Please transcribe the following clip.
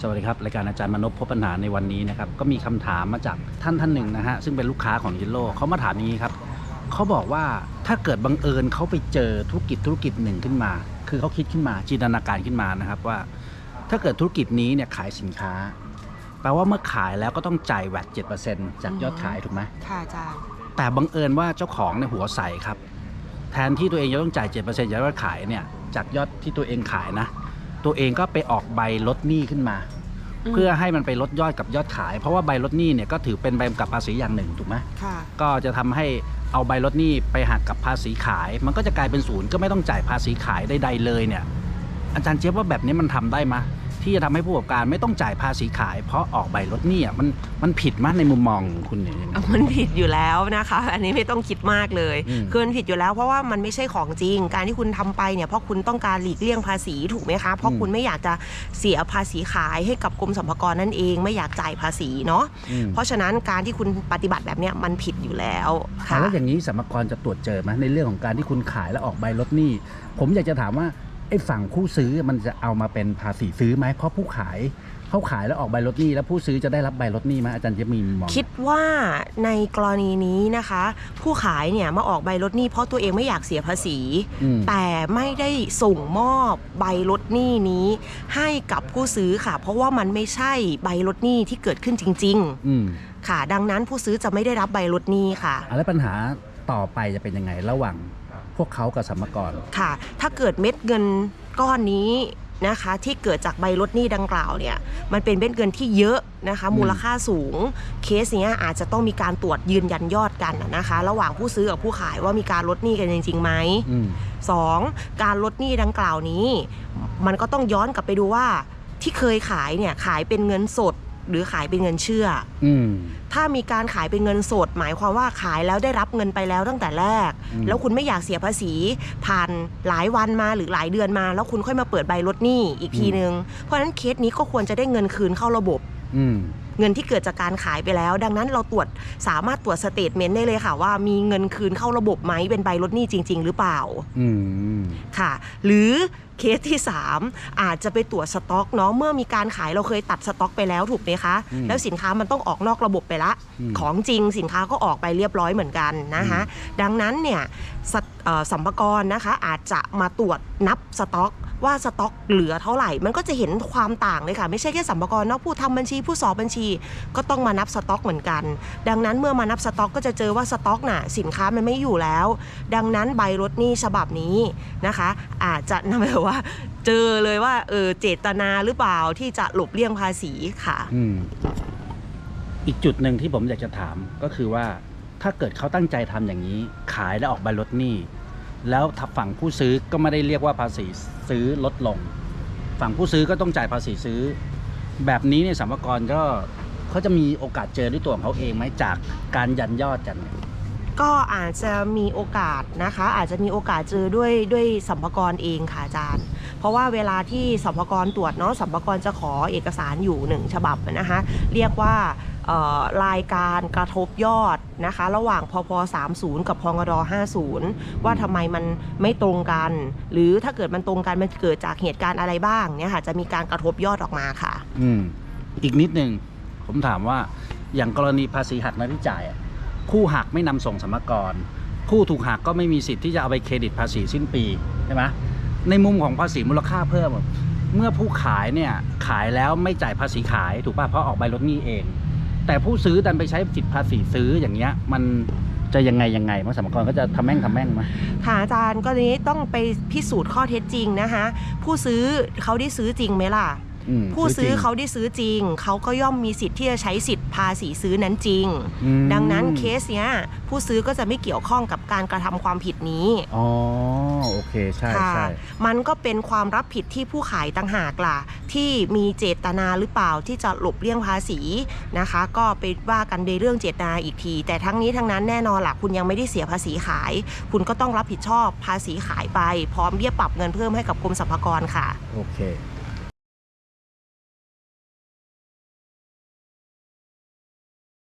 สวัสดีครับรายการอาจารย์มนพพบปัญหาในวันนี้นะครับก็มีคำถามมาจากท่านท่านหนึ่งนะฮะซึ่งเป็นลูกค้าของยินโลเขามาถามอย่างนี้ครับเขาบอกว่าถ้าเกิดบังเอิญเขาไปเจอธุรกิจธุรกิจหนึ่งขึ้นมา คือเขาคิดขึ้นมาจินตนาการขึ้นมานะครับว่า ถ้าเกิดธุรกิจนี้เนี่ยขายสินค้า แปลว่าเมื่อขายแล้วก็ต้องจ่ายแวด7%จากยอดขายถูกไหมค่ะอาจารย์แต่บังเอิญว่าเจ้าของในหัวใสครับ แทนที่ตัวเองจะต้องจ่าย7%จากยอดขายเนี่ยจากยอดที่ตัวเองขายนะ ตัวเองก็ไปออกใบลดหนี้ขึ้นมาอืมเพื่อให้มันไปลดยอดกับยอดขาย เพราะว่าใบลดหนี้เนี่ยก็ถือเป็นใบกำกับภาษีอย่างหนึ่งถูกไหมค่ะก็จะทำให้เอาใบลดหนี้ไปหักกับภาษีขาย มันก็จะกลายเป็นศูนย์ก็ไม่ต้องจ่ายภาษีขายใดๆเลยเนี่ย อาจารย์เจี๊ยบว่าแบบนี้มันทำได้ไหม ที่จะทำให้ผู้ประกอบการไม่ต้องจ่ายภาษีขาย เพราะออกใบลดหนี้อะมันมันผิดมั้ยในมุมมองคุณเนี่ยยังไงมันผิดอยู่แล้วนะคะ อันนี้ไม่ต้องคิดมากเลยอืมคือมันผิดอยู่แล้วเพราะว่ามันไม่ใช่ของจริง การที่คุณทำไปเนี่ยเพราะคุณต้องการหลีกเลี่ยงภาษีถูกไหมคะเพราะคุณไม่อยากจะเสียภาษีขายให้กับกรมสรรพากรนั่นเองไม่อยากจ่ายภาษีเนาะอืมเพราะฉะนั้นการที่คุณปฏิบัติแบบเนี้ยมันผิดอยู่แล้วค่ะค่ะแล้วอย่างนี้สรรพากรจะตรวจเจอไหมในเรื่องของการที่คุณขายแล้วออกใบลดหนี้ ผมอยากจะถามว่า ไอ้ฝั่งผู้ซื้อมันจะเอามาเป็นภาษีซื้อไหมเพราะผู้ขายเขาขายแล้วออกใบลดหนี้แล้วผู้ซื้อจะได้รับใบลดหนี้ไหมอาจารย์จะมีมุมมองคิดว่าในกรณีนี้นะคะ ผู้ขายเนี่ยมาออกใบลดหนี้เพราะตัวเองไม่อยากเสียภาษีอืมแต่ไม่ได้ส่งมอบใบลดหนี้นี้ ให้กับผู้ซื้อค่ะ เพราะว่ามันไม่ใช่ใบลดหนี้ที่เกิดขึ้นจริงอืมๆค่ะ ดังนั้นผู้ซื้อจะไม่ได้รับใบลดหนี้ค่ะอะแล้วปัญหาต่อไปจะเป็นยังไงระหว่าง พวกเขากับสรรพากรค่ะ ถ้าเกิดเม็ดเงินก้อนนี้นะคะที่เกิดจากใบลดหนี้ดังกล่าวเนี่ยมันเป็นเม็ดเงินที่เยอะนะคะอืมมูลค่าสูงเคสเนี้ยอาจจะต้องมีการตรวจยืนยันยอดกันน่ะนะคะ ระหว่างผู้ซื้อกับผู้ขายว่ามีการลดหนี้กันจริงๆไหมอืมสองการลดหนี้ดังกล่าวนี้ มันก็ต้องย้อนกลับไปดูว่าที่เคยขายเนี่ยขายเป็นเงินสด หรือขายเป็นเงินเชื่ออืมถ้ามีการขายเป็นเงินสด หมายความว่าขายแล้วได้รับเงินไปแล้วตั้งแต่แรกอืมแล้วคุณไม่อยากเสียภาษี ผ่านหลายวันมาหรือหลายเดือนมา แล้วคุณค่อยมาเปิดใบลดหนี้อีกทีนึง เพราะฉะนั้นเคสนี้ก็ควรจะได้เงินคืนเข้าระบบอืมเงินที่เกิดจากการขายไปแล้ว ดังนั้นเราตรวจสามารถตรวจสเตทเมนต์ได้เลยค่ะ ว่ามีเงินคืนเข้าระบบไหมเป็นใบลดหนี้จริง ๆ หรือเปล่าอืมค่ะ หรือเคสที่ 3 อาจจะไปตรวจสต็อกเนาะเมื่อมีการขายเราเคยตัดสต็อกไปแล้วถูกไหมคะอืมแล้วสินค้ามันต้องออกนอกระบบไปละอืมของจริงสินค้าก็ออกไปเรียบร้อยเหมือนกันนะคะดังนั้นเนี่ยสตเอ่อสัมภากรนะคะอาจจะมาตรวจนับสต็อกว่าสต็อกเหลือเท่าไหร่ มันก็จะเห็นความต่างเลยค่ะ ไม่ใช่แค่สัมภากรเนาะผู้ทำบัญชี ผู้สอบบัญชีก็ต้องมานับสต็อกเหมือนกัน ดังนั้นเมื่อมานับสต็อกก็จะเจอว่าสต็อกน่ะสินค้ามันไม่อยู่แล้ว ดังนั้นใบลดหนี้ฉบับนี้นะคะ อาจจะนำไปว่า เจอเลยว่า เออเจตนาหรือเปล่าที่จะหลบเลี่ยงภาษีค่ะ อืมอีกจุดหนึ่งที่ผมอยากจะถามก็คือว่า ถ้าเกิดเขาตั้งใจทำอย่างนี้ ขายแล้วออกใบลดหนี้ แล้วถ้าฝั่งผู้ซื้อก็ไม่ได้เรียกว่าภาษีซื้อลดลง ฝั่งผู้ซื้อก็ต้องจ่ายภาษีซื้อ แบบนี้เนี่ยสัมภากรก็เขาจะมีโอกาสเจอด้วยตัวของเขาเองไหมจากการยันยอดกันเนี่ย ก็อาจจะมีโอกาสนะคะ อาจจะมีโอกาสเจอด้วยด้วยสัมภากรเองค่ะอาจารย์ เพราะว่าเวลาที่สัมภากรตรวจเนาะสัมภากรจะขอเอกสารอยู่หนึ่งฉบับนะคะเรียกว่ารายการกระทบยอดนะคะ ระหว่างพพ30 กับพงด50 ว่าทำไมมันไม่ตรงกัน หรือถ้าเกิดมันตรงกันมันเกิดจากเหตุการณ์อะไรบ้างเนี่ยค่ะจะมีการกระทบยอดออกมาค่ะ อืมอีกนิดหนึ่งผมถามว่าอย่างกรณีภาษีหักหน้าที่จ่ายอะ ผู้หักไม่นำส่งสมกรผู้ถูกหักก็ไม่มีสิทธิ์ที่จะเอาไปเครดิตภาษีสิ้นปีใช่ไหมในมุมของภาษีมูลค่าเพิ่ม เมื่อผู้ขายเนี่ยขายแล้วไม่จ่ายภาษีขายถูกป่ะเพราะออกใบลดหนี้เอง แต่ผู้ซื้อดันไปใช้สิทธิภาษีซื้ออย่างเงี้ยมันจะยังไงยังไงมัสมกรก็จะทำแม่งทำแม่งไหมค่ะอาจารย์ก็นี้ต้องไปพิสูจน์ข้อเท็จจริงนะคะ ผู้ซื้อเขาได้ซื้อจริงไหมล่ะ อืมผู้ซื้อจริง เขาได้ซื้อจริง เขาก็ย่อมมีสิทธิ์ที่จะใช้สิทธิ์ภาษีซื้อนั้นจริง อืม ดังนั้นเคสเนี้ยผู้ซื้อก็จะไม่เกี่ยวข้องกับการกระทำความผิดนี้อ๋อโอเคใช่ค่ะ ใช่ มันก็เป็นความรับผิดที่ผู้ขายต่างหากล่ะ ที่มีเจตนาหรือเปล่าที่จะหลบเลี่ยงภาษีนะคะ ก็ไปว่ากันในเรื่องเจตนาอีกที แต่ทั้งนี้ทั้งนั้นแน่นอนล่ะคุณยังไม่ได้เสียภาษีขาย คุณก็ต้องรับผิดชอบภาษีขายไป พร้อมเรียกปรับเงินเพิ่มให้กับกรมสรรพากรค่ะ โอเค